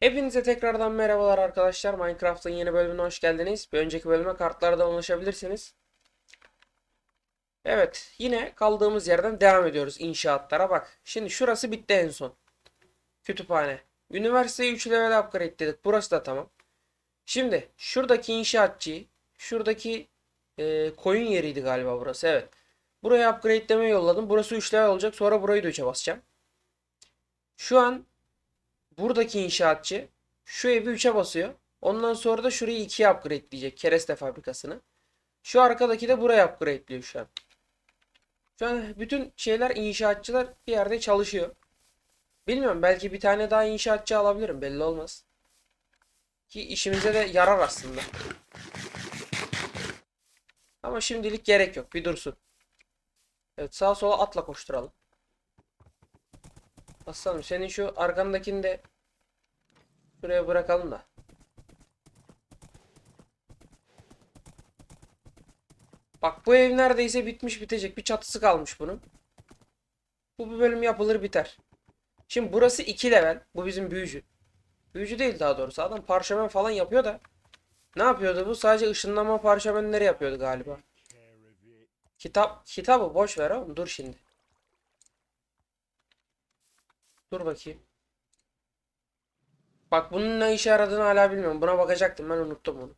Hepinize tekrardan merhabalar arkadaşlar. Minecraft'ın yeni bölümüne hoş geldiniz. Bir önceki bölüme kartlardan ulaşabilirsiniz. Evet, yine kaldığımız yerden devam ediyoruz inşaatlara. Bak, şimdi şurası bitti en son. Kütüphane. Üniversiteyi 3 level upgrade dedik. Burası da tamam. Şimdi şuradaki inşaatçıyı, şuradaki e, koyun yeriydi galiba burası. Evet. Buraya upgrade'lemeye yolladım. Burası 3 level olacak. Sonra burayı da 3'e basacağım. Şu an buradaki inşaatçı şu evi 3'e basıyor. Ondan sonra da şurayı 2'ye upgradeleyecek. Kereste fabrikasını. Şu arkadaki de buraya upgradeleyecek şu an. Şu an bütün şeyler inşaatçılar bir yerde çalışıyor. Bilmiyorum belki bir tane daha inşaatçı alabilirim belli olmaz. Ki işimize de yarar aslında. Ama şimdilik gerek yok. Bir dursun. Evet sağa sola atla koşturalım. Aslanım senin şu arkandakini de şuraya bırakalım da. Bak bu ev neredeyse bitmiş bitecek. Bir çatısı kalmış bunun. Bu bir bölüm yapılır biter. Şimdi burası 2 level. Bu bizim büyücü. Büyücü değil daha doğrusu. Adam parşömen falan yapıyor da. Ne yapıyordu bu? Sadece ışınlama parşömenleri yapıyordu galiba. Kitap kitabı boş ver oğlum. Dur şimdi. Dur bakayım. Bak bunun ne işe yaradığını hala bilmiyorum. Buna bakacaktım ben unuttum onu.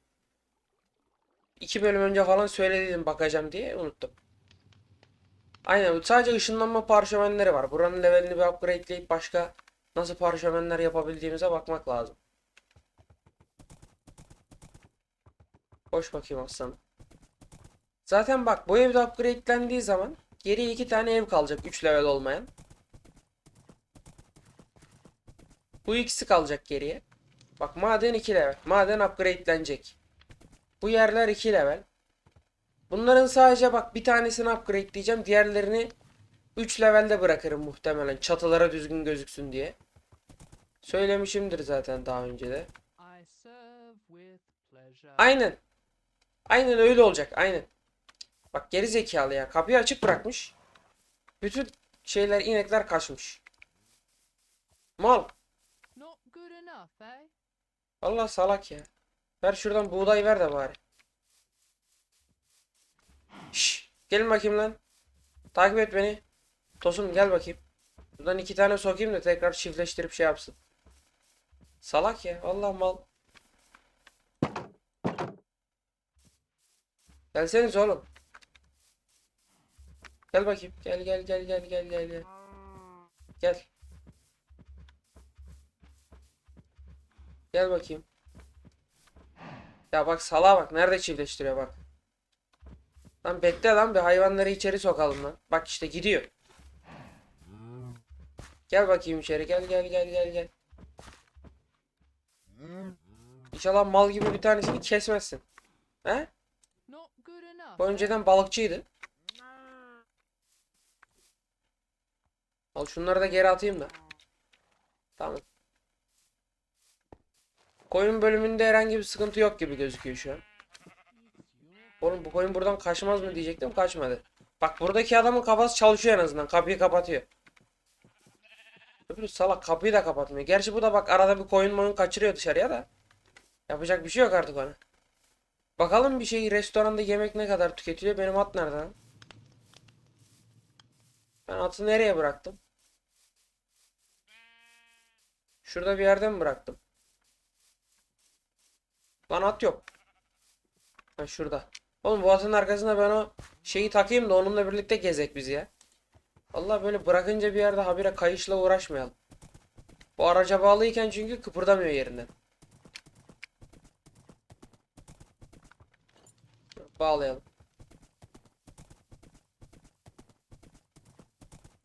İki bölüm önce falan söylediydim bakacağım diye unuttum. Aynen sadece ışınlanma parşömenleri var. Buranın levelini bir upgradeleyip başka nasıl parşömenler yapabildiğimize bakmak lazım. Koş bakayım aslanım. Zaten bak bu evde upgradelendiği zaman geriye iki tane ev kalacak 3 level olmayan. Bu ikisi kalacak geriye. Bak maden 2 level. Maden upgradelenecek. Bu yerler 2 level. Bunların sadece bak bir tanesini upgradeleyeceğim. Diğerlerini 3 levelde bırakırım muhtemelen. Çatılara düzgün gözüksün diye. Söylemişimdir zaten daha önce de. Aynen. Aynen öyle olacak. Aynen. Bak geri zekalı ya. Kapıyı açık bırakmış. Bütün şeyler inekler kaçmış. Mal. Allah salak ya. Ver şuradan buğday ver de bari. Şş, gelin bakayım lan. Takip et beni. Tosun gel bakayım. Buradan iki tane sokayım da tekrar çiftleştirip şey yapsın. Salak ya. Allah mal. Gelseniz oğlum. Gel bakayım. Gel gel gel gel gel gel gel. Gel. Bakayım. Ya bak sala bak nerede çiftleştiriyor bak. Lan bekle lan bir hayvanları içeri sokalım lan. Bak işte gidiyor. Gel bakayım içeri gel gel gel gel gel. İnşallah mal gibi bir tanesini kesmezsin. He? Bu önceden balıkçıydı. Al şunları da geri atayım da. Tamam. Koyun bölümünde herhangi bir sıkıntı yok gibi gözüküyor şu an. Oğlum bu koyun buradan kaçmaz mı diyecektim kaçmadı. Bak buradaki adamın kafası çalışıyor en azından. Kapıyı kapatıyor. Öbürü salak kapıyı da kapatmıyor. Gerçi bu da bak arada bir koyun moyun kaçırıyor dışarıya da. Yapacak bir şey yok artık ona. Bakalım bir şey restoranda yemek ne kadar tüketiliyor. Benim at nerede lan? Ben atı nereye bıraktım? Şurada bir yerde mi bıraktım? Lan at yok. Ha şurada. Oğlum bu atın arkasına ben o şeyi takayım da onunla birlikte gezek biz ya. Vallahi böyle bırakınca bir yerde habire kayışla uğraşmayalım. Bu araca bağlıyken çünkü kıpırdamıyor yerinden. Bağlayalım.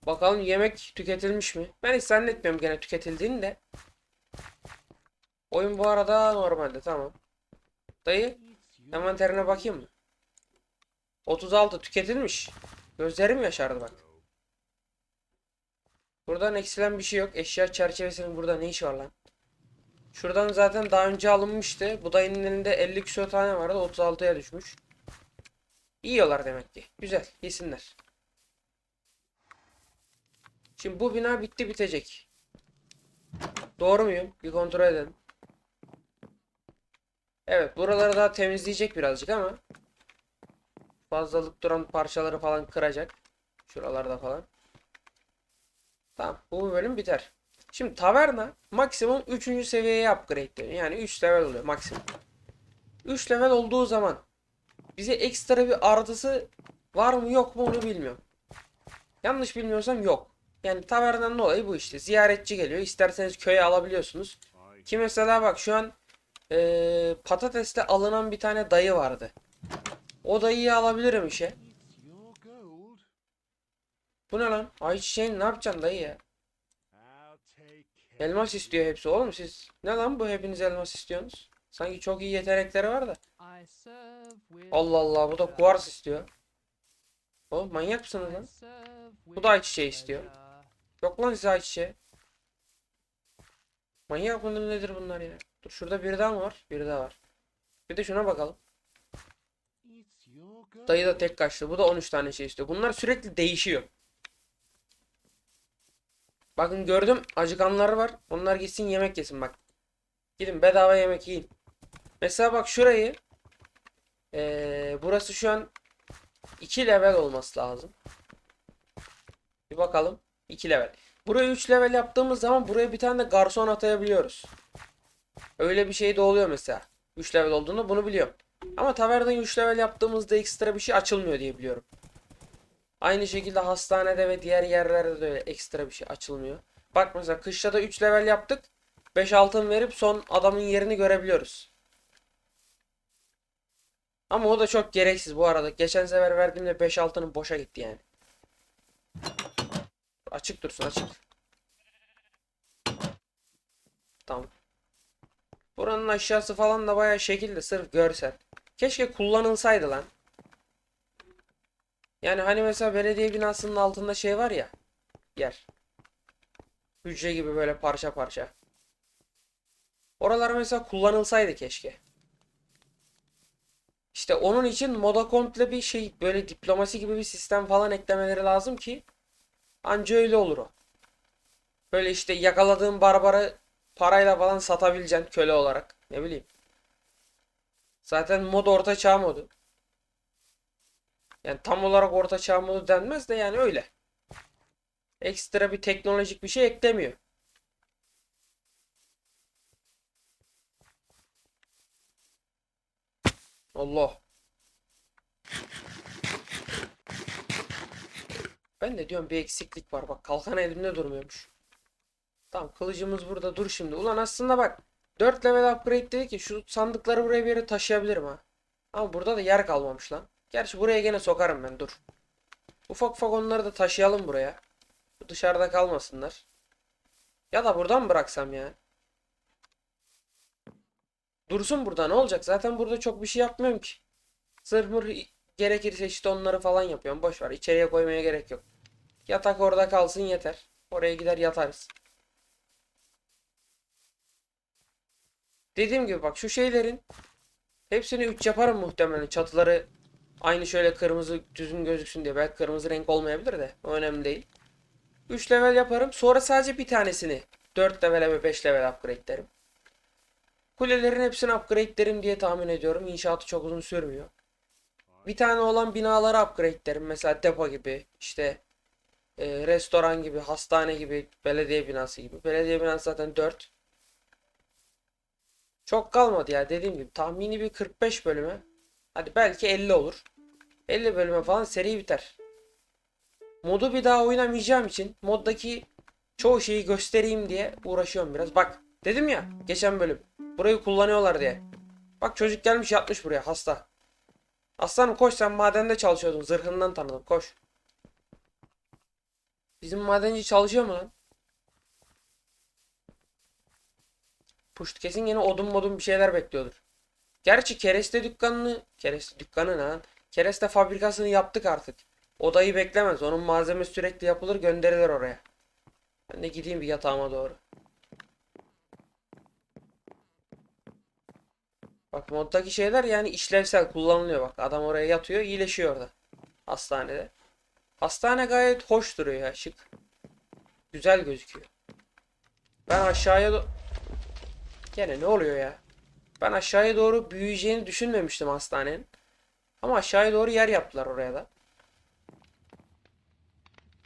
Bakalım yemek tüketilmiş mi? Ben hiç zannetmiyorum gene tüketildiğini de. Oyun bu arada normalde tamam. Dayı envanterine bakayım mı? 36 tüketilmiş. Gözlerim yaşardı bak. Buradan eksilen bir şey yok. Eşya çerçevesinin burada ne işi var lan? Şuradan zaten daha önce alınmıştı. Bu dayının elinde 50 küsur tane vardı. 36'ya düşmüş. Yiyorlar demek ki. Güzel. Yesinler. Şimdi bu bina bitti bitecek. Doğru muyum? Bir kontrol edelim. Evet buraları daha temizleyecek birazcık ama fazlalık duran parçaları falan kıracak. Şuralarda falan. Tamam bu bölüm biter. Şimdi taverna maksimum 3. seviyeye upgrade deniyor. Yani 3 level oluyor maksimum. 3 level olduğu zaman bize ekstra bir artısı var mı yok mu onu bilmiyorum. Yanlış bilmiyorsam yok. Yani tavernanın olayı bu işte. Ziyaretçi geliyor. İsterseniz köye alabiliyorsunuz. Ki mesela bak şu an eee patateste alınan bir tane dayı vardı. O dayıyı alabilirim işe. Bu ne lan? Ayçiçeğin ne yapacaksın dayı ya? Elmas istiyor hepsi oğlum siz. Ne lan bu hepiniz elmas istiyorsunuz? Sanki çok iyi yetenekleri var da. Allah Allah bu da kuvars istiyor. Oğlum manyak mısınız lan? Bu da ayçiçeği istiyor. Yok lan size ayçiçeği. Manyak mıdır nedir bunlar ya? Dur şurada biri daha mı var? Biri daha var. Bir de şuna bakalım. Dayı da tek kaçtı. Bu da 13 tane şey istiyor. Bunlar sürekli değişiyor. Bakın gördüm acıkanları var. Onlar gitsin yemek yesin bak. Gidin bedava yemek yiyin. Mesela bak şurayı eee, burası şu an 2 level olması lazım. Bir bakalım. 2 level. Burayı 3 level yaptığımız zaman buraya bir tane de garson atayabiliyoruz. Öyle bir şey de oluyor mesela. 3 level olduğunda bunu biliyorum. Ama tavernayı 3 level yaptığımızda ekstra bir şey açılmıyor diye biliyorum. Aynı şekilde hastanede ve diğer yerlerde de öyle ekstra bir şey açılmıyor. Bak mesela kışla da 3 level yaptık. 5 altın verip son adamın yerini görebiliyoruz. Ama o da çok gereksiz bu arada. Geçen sefer verdiğimde 5 altının boşa gitti yani. Açık dursun açık. Tamam. Buranın aşağısı falan da bayağı şekilde sırf görsel. Keşke kullanılsaydı lan. Yani hani mesela belediye binasının altında şey var ya. Yer. Hücre gibi böyle parça parça. Oralar mesela kullanılsaydı keşke. İşte onun için moda komple bir şey böyle diplomasi gibi bir sistem falan eklemeleri lazım ki anca öyle olur o. Böyle işte yakaladığın barbarı parayla falan satabileceksin köle olarak. Ne bileyim. Zaten mod orta çağ modu. Yani tam olarak orta çağ modu denmez de yani öyle. Ekstra bir teknolojik bir şey eklemiyor. Allah. Ben de diyorum bir eksiklik var. Bak kalkan elimde durmuyormuş. Tamam kılıcımız burada dur şimdi. Ulan aslında bak 4 level upgrade dedi ki şu sandıkları buraya bir yere taşıyabilirim ha. Ama burada da yer kalmamış lan. Gerçi buraya gene sokarım ben dur. Ufak ufak onları da taşıyalım buraya. Dışarıda kalmasınlar. Ya da buradan bıraksam ya? Dursun burada ne olacak? Zaten burada çok bir şey yapmıyorum ki. Mırh gerekirse işte onları falan yapıyorum. Boş ver. İçeriye koymaya gerek yok. Yatak orada kalsın yeter. Oraya gider yatarız. Dediğim gibi bak şu şeylerin hepsini 3 yaparım muhtemelen. Çatıları aynı şöyle kırmızı düzgün gözüksün diye. Belki kırmızı renk olmayabilir de. O önemli değil. 3 level yaparım. Sonra sadece bir tanesini 4 level'e ve 5 level upgrade derim. Kulelerin hepsini upgrade derim diye tahmin ediyorum. İnşaatı çok uzun sürmüyor. Bir tane olan binaları upgrade derim. Mesela depo gibi, işte e, restoran gibi, hastane gibi, belediye binası gibi. Belediye binası zaten 4. Çok kalmadı ya dediğim gibi. Tahmini bir 45 bölüme. Hadi belki 50 olur. 50 bölüme falan seri biter. Modu bir daha oynamayacağım için moddaki çoğu şeyi göstereyim diye uğraşıyorum biraz. Bak dedim ya geçen bölüm. Burayı kullanıyorlar diye. Bak çocuk gelmiş yatmış buraya hasta. Aslanım koş sen madende çalışıyordun. Zırhından tanıdım koş. Bizim madenci çalışıyor mu lan? Puşt kesin yine odun modun bir şeyler bekliyordur. Gerçi kereste dükkanını, kereste dükkanı lan? Kereste fabrikasını yaptık artık. Odayı beklemez. Onun malzemesi sürekli yapılır gönderilir oraya. Ben de gideyim bir yatağıma doğru. Bak moddaki şeyler yani işlevsel kullanılıyor bak. Adam oraya yatıyor iyileşiyor orada. Hastanede. Hastane gayet hoş duruyor ya şık. Güzel gözüküyor. Ben aşağıya do- Gene ne oluyor ya? Ben aşağıya doğru büyüyeceğini düşünmemiştim hastanenin. Ama aşağıya doğru yer yaptılar oraya da.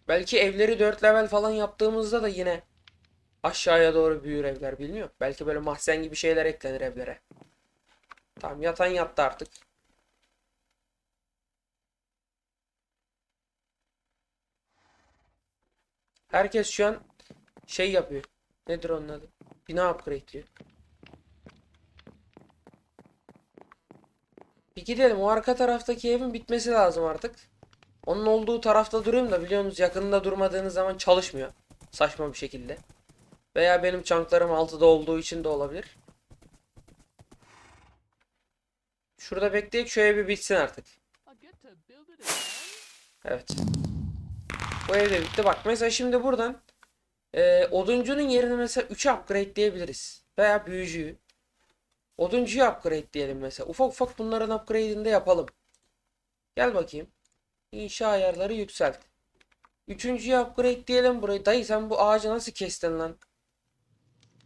Belki evleri 4 level falan yaptığımızda da yine aşağıya doğru büyür evler bilmiyorum. Belki böyle mahzen gibi şeyler eklenir evlere. Tamam yatan yattı artık. Herkes şu an şey yapıyor. Nedir onun adı? Bina upgrade diyor. Bir gidelim. O arka taraftaki evin bitmesi lazım artık. Onun olduğu tarafta durayım da biliyorsunuz yakınında durmadığınız zaman çalışmıyor. Saçma bir şekilde. Veya benim çanklarım altıda olduğu için de olabilir. Şurada bekleyip ev bir bitsin artık. Evet. Bu ev de bitti. Bak mesela şimdi buradan e, oduncunun yerine mesela 3'e upgrade diyebiliriz. Veya büyücüyü. Oduncuyu upgrade diyelim mesela. Ufak ufak bunların upgrade'ini de yapalım. Gel bakayım. İnşa ayarları yükselt. Üçüncüye upgrade diyelim burayı. Dayı sen bu ağacı nasıl kestin lan?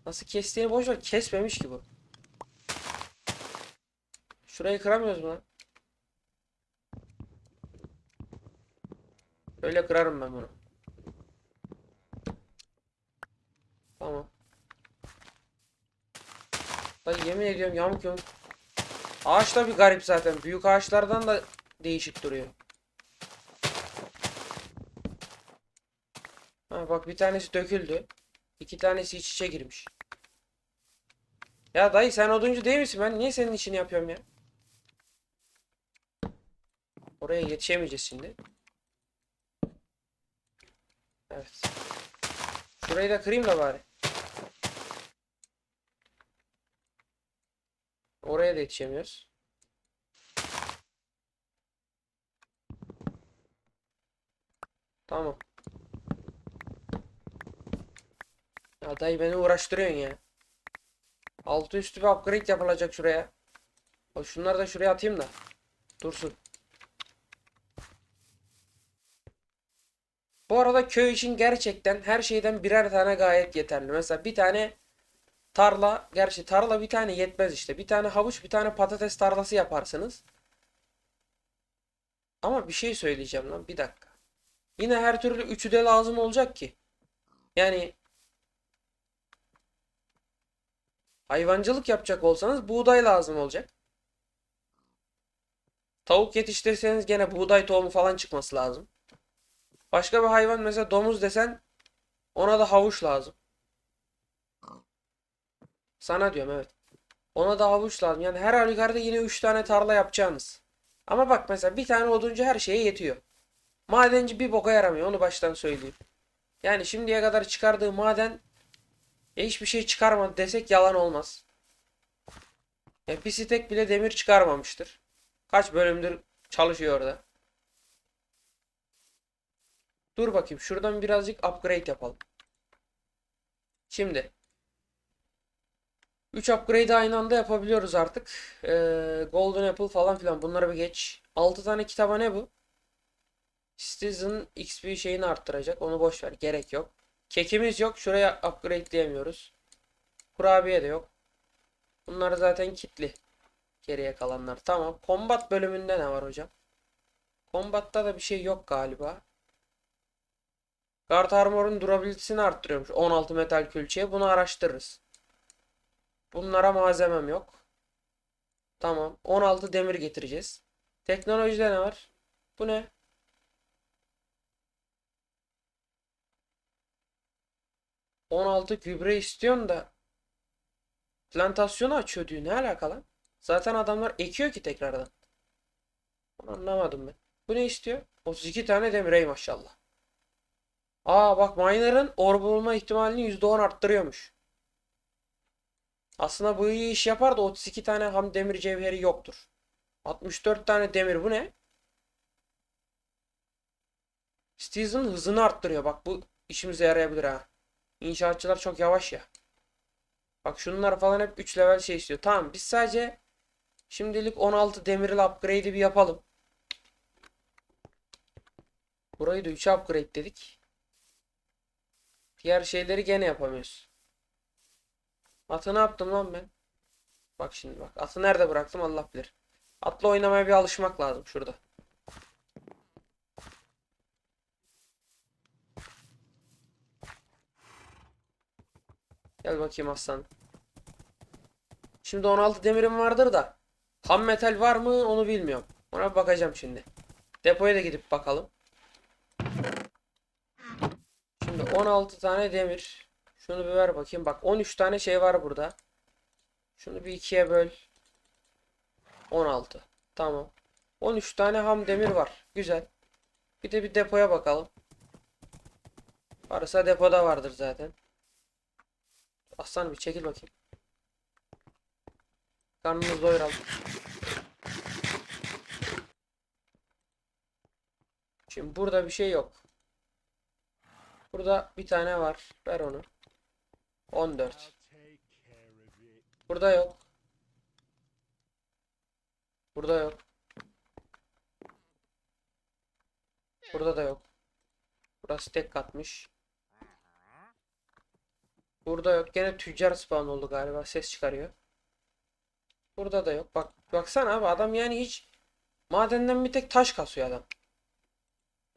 Nasıl kestiğini boş ver. Kesmemiş ki bu. Şurayı kıramıyoruz mu lan? Öyle kırarım ben bunu. Tamam. Dayı yemin ediyorum yamuk yamuk. Ağaç da bir garip zaten. Büyük ağaçlardan da değişik duruyor. Ha bak bir tanesi döküldü. İki tanesi iç içe girmiş. Ya dayı sen oduncu değil misin? Ben niye senin işini yapıyorum ya? Oraya yetişemeyeceğiz şimdi. Evet. Şurayı da kırayım da bari. Oraya da yetişemiyoruz. Tamam. Ya dayı beni uğraştırıyorsun ya. Altı üstü bir upgrade yapılacak şuraya. Bak şunları da şuraya atayım da. Dursun. Bu arada köy için gerçekten her şeyden birer tane gayet yeterli. Mesela bir tane tarla, gerçi tarla bir tane yetmez işte. Bir tane havuç, bir tane patates tarlası yaparsınız. Ama bir şey söyleyeceğim lan bir dakika. Yine her türlü üçü de lazım olacak ki. Yani hayvancılık yapacak olsanız buğday lazım olacak. Tavuk yetiştirseniz gene buğday tohumu falan çıkması lazım. Başka bir hayvan mesela domuz desen ona da havuç lazım. Sana diyorum evet. Ona da havuç lazım. Yani her halükarda yine 3 tane tarla yapacağınız. Ama bak mesela bir tane oduncu her şeye yetiyor. Madenci bir boka yaramıyor onu baştan söyleyeyim. Yani şimdiye kadar çıkardığı maden e, hiçbir şey çıkarmadı desek yalan olmaz. Ya bir stek bile demir çıkarmamıştır. Kaç bölümdür çalışıyor orada. Dur bakayım şuradan birazcık upgrade yapalım. Şimdi 3 upgrade aynı anda yapabiliyoruz artık. Ee, Golden Apple falan filan bunları bir geç. 6 tane kitaba ne bu? Citizen XP şeyini arttıracak. Onu boş ver. Gerek yok. Kekimiz yok. Şuraya upgrade diyemiyoruz. Kurabiye de yok. Bunlar zaten kitli. Geriye kalanlar. Tamam. Combat bölümünde ne var hocam? Combat'ta da bir şey yok galiba. Guard Armor'un durabilitesini arttırıyormuş. 16 metal külçeye. Bunu araştırırız. Bunlara malzemem yok. Tamam. 16 demir getireceğiz. Teknolojide ne var? Bu ne? ...16 gübre istiyorsun da... ...plantasyonu açıyor diyor. Ne alaka lan? Zaten adamlar ekiyor ki tekrardan. Onu anlamadım ben. Bu ne istiyor? 32 tane demir ey maşallah. Aa bak miner'ın orb bulma ihtimalini %10 arttırıyormuş. Aslında bu iyi iş yapar da 32 tane ham demir cevheri yoktur. 64 tane demir bu ne? Steve'in hızını arttırıyor. Bak bu işimize yarayabilir ha. İnşaatçılar çok yavaş ya. Bak şunlar falan hep 3 level şey istiyor. Tamam biz sadece şimdilik 16 demirli upgrade'i bir yapalım. Burayı da 3'e upgrade dedik. Diğer şeyleri gene yapamıyoruz. Atı ne yaptım lan ben? Bak şimdi bak. Atı nerede bıraktım Allah bilir. Atla oynamaya bir alışmak lazım şurada. Gel bakayım aslan. Şimdi 16 demirim vardır da ham metal var mı onu bilmiyorum. Ona bakacağım şimdi. Depoya da gidip bakalım. Şimdi 16 tane demir. Şunu bir ver bakayım. Bak 13 tane şey var burada. Şunu bir ikiye böl. 16. Tamam. 13 tane ham demir var. Güzel. Bir de bir depoya bakalım. Varsa depoda vardır zaten. Aslan bir çekil bakayım. Karnını doyuralım. Şimdi burada bir şey yok. Burada bir tane var. Ver onu. 14. I'll take care of it. Burada yok. Burada yok. Burada da yok. Burası tek katmış. Burada yok. Gene tüccar spawn oldu galiba. Ses çıkarıyor. Burada da yok. Bak baksana abi adam yani hiç madenden bir tek taş kasıyor adam.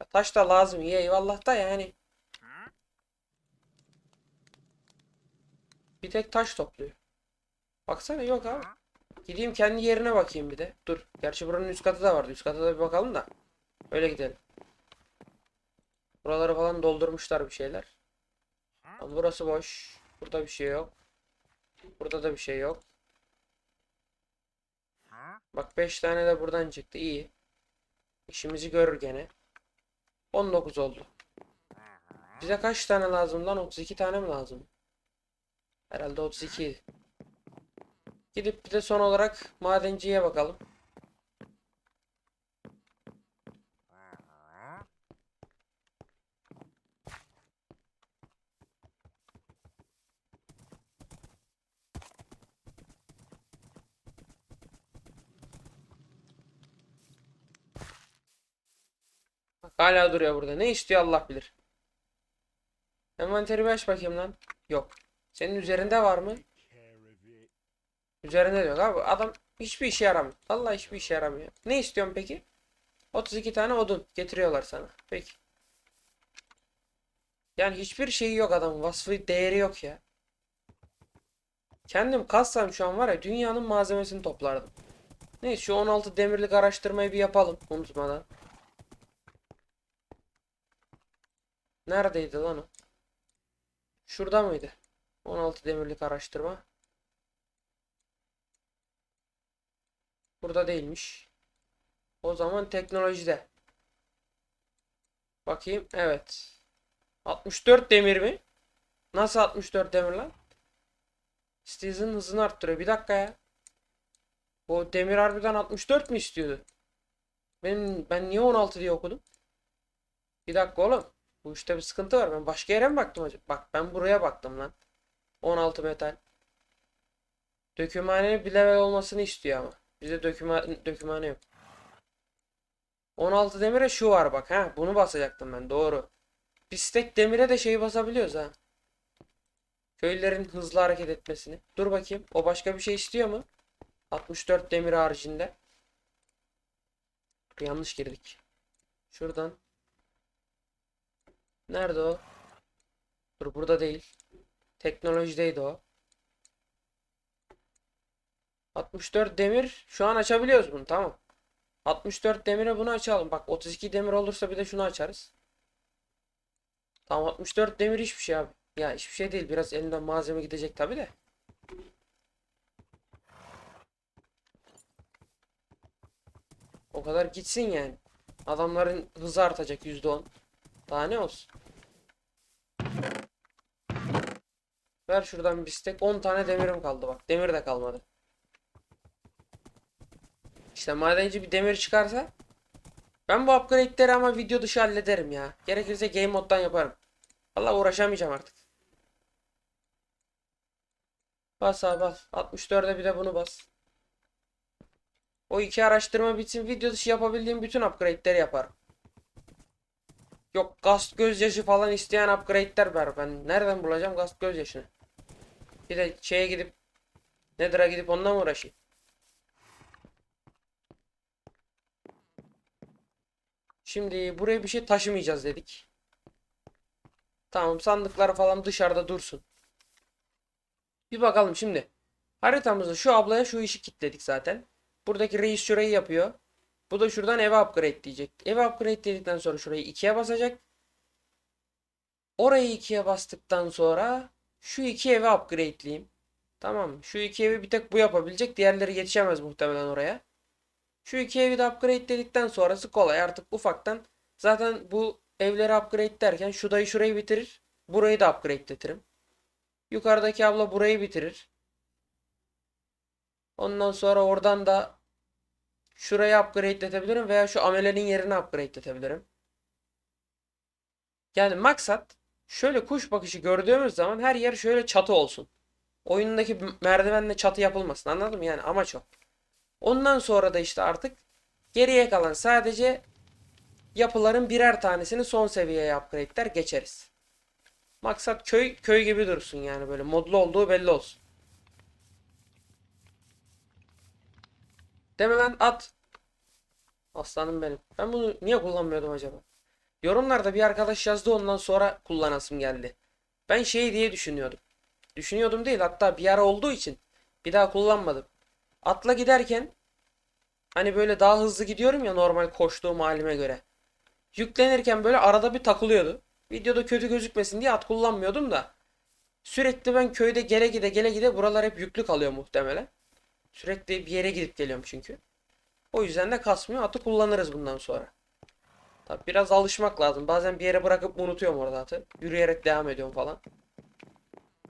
Ya taş da lazım iyi eyvallah da yani. Bir tek taş topluyor. Baksana yok abi. Gideyim kendi yerine bakayım bir de. Dur. Gerçi buranın üst katı da vardı. Üst kata da bir bakalım da. Öyle gidelim. Buraları falan doldurmuşlar bir şeyler. Ama burası boş. Burada bir şey yok. Burada da bir şey yok. Bak 5 tane de buradan çıktı. İyi. İşimizi görür gene. 19 oldu. Bize kaç tane lazım lan? 32 tane mi lazım? Herhalde 32 idi. Gidip bir de son olarak madenciye bakalım. Bak hala duruyor burada. Ne istiyor Allah bilir. Envanteri bir aç bakayım lan. Yok. Senin üzerinde var mı? Üzerinde diyor abi. Adam hiçbir işe yaramıyor. Vallahi hiçbir işe yaramıyor. Ne istiyorsun peki? 32 tane odun getiriyorlar sana. Peki. Yani hiçbir şeyi yok adamın. Vasfı değeri yok ya. Kendim kassam şu an var ya dünyanın malzemesini toplardım. Neyse şu 16 demirlik araştırmayı bir yapalım unutmadan. Neredeydi lan o? Şurada mıydı? 16 demirlik araştırma. Burada değilmiş. O zaman teknolojide. Bakayım. Evet. 64 demir mi? Nasıl 64 demir lan? Steve'in hızını arttırıyor. Bir dakika ya. Bu demir harbiden 64 mi istiyordu? Benim, ben niye 16 diye okudum? Bir dakika oğlum. Bu işte bir sıkıntı var. Ben başka yere mi baktım acaba? Bak ben buraya baktım lan. 16 metal. Dökümhanenin bir level olmasını istiyor ama. Bizde döküman, dökümhane yok. 16 demire şu var bak ha. Bunu basacaktım ben doğru. Bir stack demire de şeyi basabiliyoruz ha. Köylülerin hızlı hareket etmesini. Dur bakayım. O başka bir şey istiyor mu? 64 demir haricinde. Yanlış girdik. Şuradan. Nerede o? Dur burada değil. Teknolojideydi o. 64 demir. Şu an açabiliyoruz bunu. Tamam. 64 demire bunu açalım. Bak 32 demir olursa bir de şunu açarız. Tamam 64 demir hiçbir şey abi. Ya hiçbir şey değil. Biraz elinden malzeme gidecek tabi de. O kadar gitsin yani. Adamların hızı artacak %10. Daha ne olsun. Ver şuradan bir stek. 10 tane demirim kaldı bak. Demir de kalmadı. İşte madenci bir demir çıkarsa ben bu upgrade'leri ama video dışı hallederim ya. Gerekirse game moddan yaparım. Valla uğraşamayacağım artık. Bas abi bas. 64'e bir de bunu bas. O iki araştırma bitsin video dışı yapabildiğim bütün upgrade'leri yaparım. Yok gaz gözyaşı falan isteyen upgrade'ler var. Ben nereden bulacağım gaz gözyaşını? Bir de şeye gidip Nether'a gidip onunla mı uğraşayım? Şimdi buraya bir şey taşımayacağız dedik. Tamam sandıklar falan dışarıda dursun. Bir bakalım şimdi. Haritamızda şu ablaya şu işi kilitledik zaten. Buradaki reis şurayı yapıyor. Bu da şuradan eve upgrade diyecek. Eve upgrade dedikten sonra şurayı 2'ye basacak. Orayı 2'ye bastıktan sonra şu iki evi upgradeleyeyim. Tamam mı? Şu iki evi bir tek bu yapabilecek. Diğerleri yetişemez muhtemelen oraya. Şu iki evi de upgrade dedikten sonrası kolay. Artık ufaktan zaten bu evleri upgrade derken şu dayı şurayı bitirir. Burayı da upgrade ettiririm. Yukarıdaki abla burayı bitirir. Ondan sonra oradan da şurayı upgrade edebilirim veya şu amelenin yerini upgrade edebilirim. Yani maksat şöyle kuş bakışı gördüğümüz zaman her yer şöyle çatı olsun. Oyundaki merdivenle çatı yapılmasın anladın mı? Yani amaç o. Ondan sonra da işte artık geriye kalan sadece yapıların birer tanesini son seviyeye upgrade'ler geçeriz. Maksat köy köy gibi dursun yani böyle modlu olduğu belli olsun. Deme lan at. Aslanım benim. Ben bunu niye kullanmıyordum acaba? Yorumlarda bir arkadaş yazdı ondan sonra kullanasım geldi. Ben şey diye düşünüyordum. Düşünüyordum değil hatta bir ara olduğu için bir daha kullanmadım. Atla giderken hani böyle daha hızlı gidiyorum ya normal koştuğum halime göre. Yüklenirken böyle arada bir takılıyordu. Videoda kötü gözükmesin diye at kullanmıyordum da. Sürekli ben köyde gele gide gele gide buralar hep yüklü kalıyor muhtemelen. Sürekli bir yere gidip geliyorum çünkü. O yüzden de kasmıyor. Atı kullanırız bundan sonra. Tabi biraz alışmak lazım. Bazen bir yere bırakıp unutuyorum orada atı. Yürüyerek devam ediyorum falan.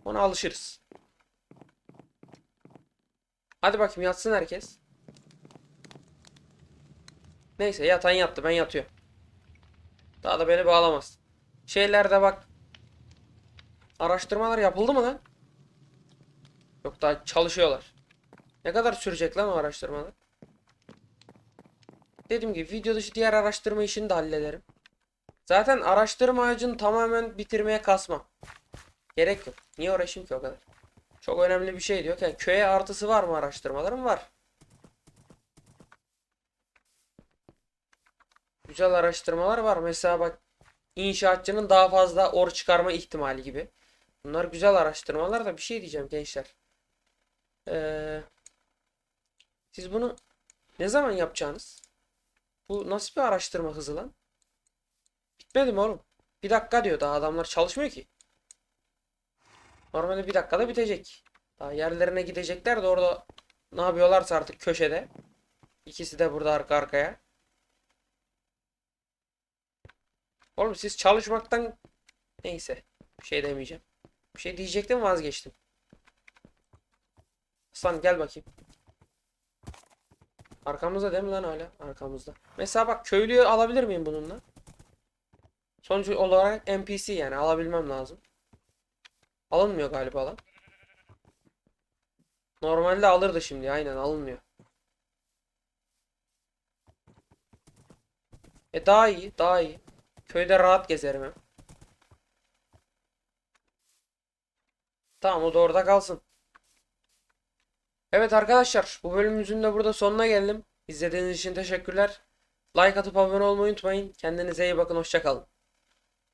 Ona alışırız. Hadi bakayım yatsın herkes. Neyse yatan yattı ben yatıyorum. Daha da beni bağlamaz. Şeylerde bak. Araştırmalar yapıldı mı lan? Yok daha çalışıyorlar. Ne kadar sürecek lan o araştırmalar? Dediğim gibi video dışı diğer araştırma işini de hallederim. Zaten araştırma ağacını tamamen bitirmeye kasmam. Gerek yok. Niye uğraşayım ki o kadar? Çok önemli bir şey diyor. Yani köye artısı var mı araştırmalarım? Var. Güzel araştırmalar var. Mesela bak inşaatçının daha fazla or çıkarma ihtimali gibi. Bunlar güzel araştırmalar da bir şey diyeceğim gençler. Ee, siz bunu ne zaman yapacaksınız? Bu nasıl bir araştırma hızı lan? Bitmedi mi oğlum? Bir dakika diyor daha adamlar çalışmıyor ki. Normalde bir dakikada bitecek. Daha yerlerine gidecekler de orada ne yapıyorlarsa artık köşede. İkisi de burada arka arkaya. Oğlum siz çalışmaktan neyse bir şey demeyeceğim. Bir şey diyecektim vazgeçtim. Aslan gel bakayım. Arkamızda değil mi lan hala? Arkamızda. Mesela bak köylüyü alabilir miyim bununla? Sonuç olarak NPC yani alabilmem lazım. Alınmıyor galiba lan. Normalde alırdı şimdi aynen alınmıyor. E daha iyi daha iyi. Köyde rahat gezerim hem. Tamam o da orada kalsın. Evet arkadaşlar bu bölümümüzün de burada sonuna geldim. İzlediğiniz için teşekkürler. Like atıp abone olmayı unutmayın. Kendinize iyi bakın hoşçakalın.